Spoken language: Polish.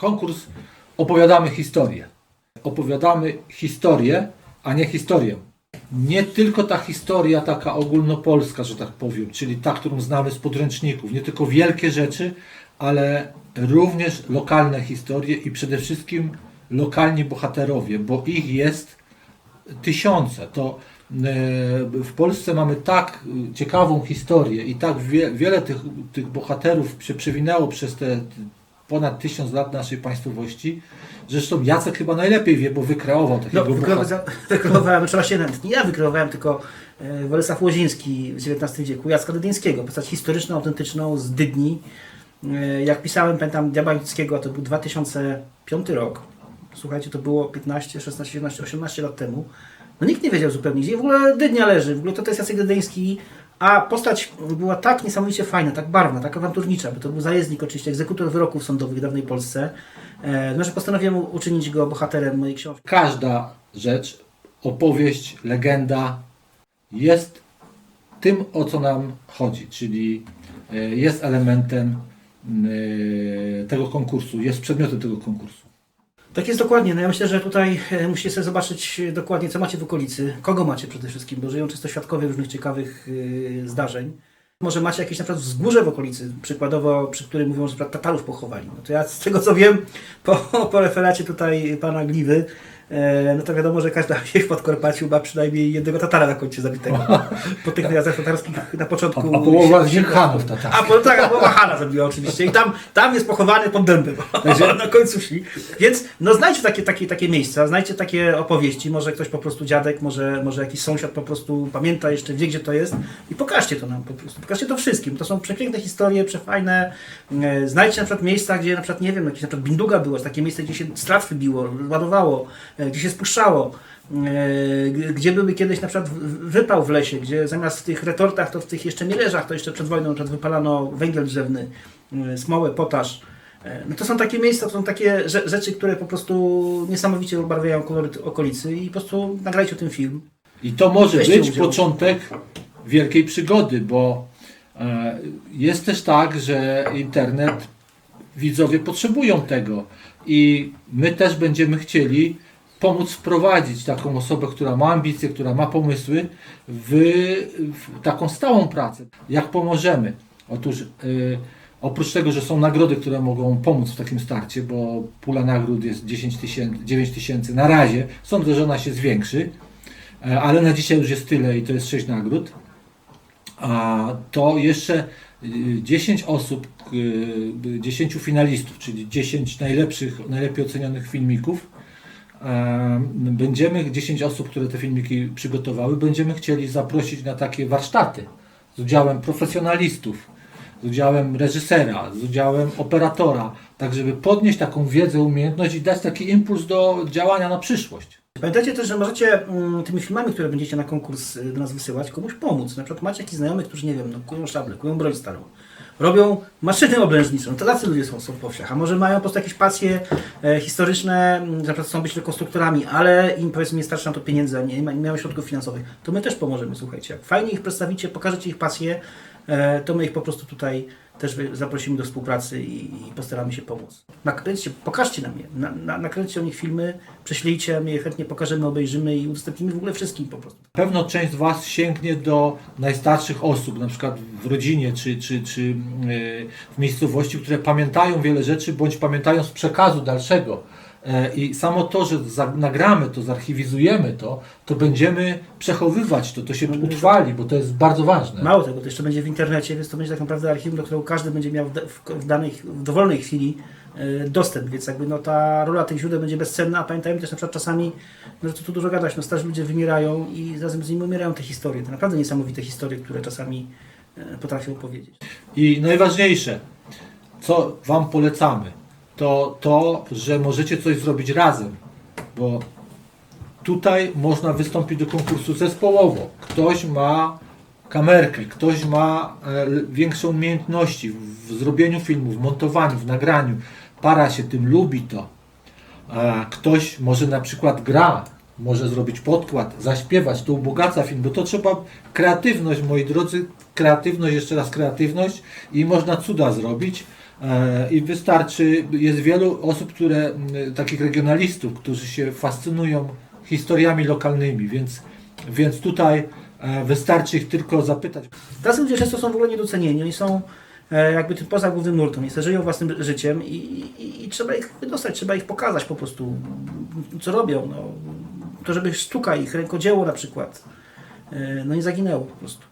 Konkurs opowiadamy historię. Opowiadamy historię, a nie historię. Nie tylko ta historia taka ogólnopolska, że tak powiem, czyli ta, którą znamy z podręczników, nie tylko wielkie rzeczy, ale również lokalne historie i przede wszystkim lokalni bohaterowie, bo ich jest tysiące. To e, w Polsce mamy tak ciekawą historię i tak wie, wiele tych, tych bohaterów się przewinęło przez te ponad tysiąc lat naszej państwowości. Zresztą Jacek chyba najlepiej wie, bo wykreował No, takiego bohatera. wykreowałem, wykreowałem, trzeba się nawet, nie ja wykreowałem, tylko e, Bolesław Łoziński w XIX wieku, Jacka Dydyńskiego, postać historyczną, autentyczną z Dydni. E, Jak pisałem, pamiętam Diabła Ludzkiego, to był 2005 rok. Słuchajcie, to było 15, 16, 17, 18 lat temu. No nikt nie wiedział zupełnie, gdzie w ogóle Dydnia leży, w ogóle to, to jest Jacek Dydyński, a postać była tak niesamowicie fajna, tak barwna, tak awanturnicza, bo to był zajezdnik oczywiście, egzekutor wyroków sądowych w dawnej Polsce, e, no, postanowiłem uczynić go bohaterem mojej książki. Każda rzecz, opowieść, legenda jest tym, o co nam chodzi, czyli e, jest elementem e, tego konkursu, jest przedmiotem tego konkursu. Tak jest dokładnie. No ja myślę, że tutaj e, musicie sobie zobaczyć e, dokładnie, co macie w okolicy, kogo macie przede wszystkim, bo żyją często świadkowie różnych ciekawych e, zdarzeń. Może macie jakieś na przykład wzgórze w okolicy, przykładowo, przy którym mówią, że Tatarów pochowali. No to ja z tego co wiem, po, po referacie tutaj pana Gliwy, no to wiadomo, że każda wieś w Podkarpaciu ma przynajmniej jednego Tatara na koncie zabitego. Po tych najazdach tatarskich na początku... A, a połowa z Hanów tatarskich. A po, tak, a połowa Hanna zabiła oczywiście. I tam, tam jest pochowany pod dębem. na końcu wsi. Więc no znajdźcie takie, takie, takie miejsca, znajdźcie takie opowieści. Może ktoś po prostu dziadek, może, może jakiś sąsiad po prostu pamięta jeszcze, wie gdzie to jest. I pokażcie to nam po prostu. Pokażcie to wszystkim. To są przepiękne historie, przefajne. E, Znajdźcie na przykład miejsca, gdzie na przykład, nie wiem, jakieś na przykład binduga było, takie miejsce, gdzie się stratwy biło, ładowało, e, gdzie się spuszczało. E, gdzie były kiedyś na przykład wypał w lesie, gdzie zamiast w tych retortach, to w tych jeszcze mieleżach, to jeszcze przed wojną na przykład wypalano węgiel drzewny, e, smołę, potaż. E, No to są takie miejsca, to są takie rze- rzeczy, które po prostu niesamowicie ubarwiają koloryt okolicy i po prostu nagrajcie o tym film. I to może Weźcie być udział. początek wielkiej przygody, bo e, jest też tak, że internet widzowie potrzebują tego i my też będziemy chcieli pomóc wprowadzić taką osobę, która ma ambicje, która ma pomysły w, w taką stałą pracę. Jak pomożemy? Otóż y, oprócz tego, że są nagrody, które mogą pomóc w takim starcie, bo pula nagród jest 10 tysięcy, 9 tysięcy na razie, sądzę, że ona się zwiększy, E, ale na dzisiaj już jest tyle i to jest 6 nagród. A to jeszcze y, 10 osób, y, 10 finalistów, czyli 10 najlepszych, najlepiej ocenionych filmików. Będziemy 10 osób, które te filmiki przygotowały, będziemy chcieli zaprosić na takie warsztaty z udziałem profesjonalistów, z udziałem reżysera, z udziałem operatora, tak żeby podnieść taką wiedzę, umiejętność i dać taki impuls do działania na przyszłość. Pamiętajcie też, że możecie mm, tymi filmami, które będziecie na konkurs y, do nas wysyłać, komuś pomóc. Na przykład macie jakichś znajomych, którzy, nie wiem, no, kują szable, kują broń starą, robią maszyny obrężniczą. To tacy ludzie są, są po. A może mają po prostu jakieś pasje e, historyczne, na przykład chcą być rekonstruktorami, ale im powiedzmy nie starczy na to pieniędzy, a nie, nie ma- nie mają środków finansowych. To my też pomożemy, słuchajcie. Jak fajnie ich przedstawicie, pokażecie ich pasję, e, to my ich po prostu tutaj też zaprosimy do współpracy i, i postaramy się pomóc. Nakręćcie, pokażcie nam je, na, na, nakręćcie o nich filmy, prześlijcie, my je chętnie pokażemy, obejrzymy i udostępnimy w ogóle wszystkim po prostu. Pewno część z Was sięgnie do najstarszych osób, na przykład w rodzinie czy, czy, czy yy, w miejscowości, które pamiętają wiele rzeczy, bądź pamiętają z przekazu dalszego. E, I samo to, że nagramy to, zarchiwizujemy to, to będziemy przechowywać to, to się utrwali, bo to jest bardzo ważne. Mało tego, to jeszcze będzie w internecie, więc to będzie tak naprawdę archiwum, do którego każdy będzie miał w, da- w, w, danej, w dowolnej chwili e, dostęp, więc jakby no, ta rola tych źródeł będzie bezcenna, a pamiętajmy też na przykład czasami, no, że tu, dużo gadać, no, starzy ludzie wymierają i razem z nimi umierają te historie, to naprawdę niesamowite historie, które czasami e, potrafią opowiedzieć. I najważniejsze, co Wam polecamy, to to, że możecie coś zrobić razem, bo tutaj można wystąpić do konkursu zespołowo. Ktoś ma kamerkę, ktoś ma e, większe umiejętności w, zrobieniu filmu, w montowaniu, w nagraniu. Para się tym lubi to. A ktoś może na przykład gra, może zrobić podkład, zaśpiewać, to ubogaca film, bo to trzeba kreatywność, moi drodzy, kreatywność, jeszcze raz kreatywność i można cuda zrobić. E, I wystarczy, jest wielu osób, które, m, takich regionalistów, którzy się fascynują historiami lokalnymi, więc, więc tutaj e, wystarczy ich tylko zapytać. Tacy ludzie często są w ogóle niedocenieni, oni są e, jakby tym poza głównym nurtem, sobie żyją własnym życiem i, i, i trzeba ich wydostać, trzeba ich pokazać po prostu, co robią. No. To, żeby sztuka ich, rękodzieło na przykład, e, no nie zaginęło po prostu.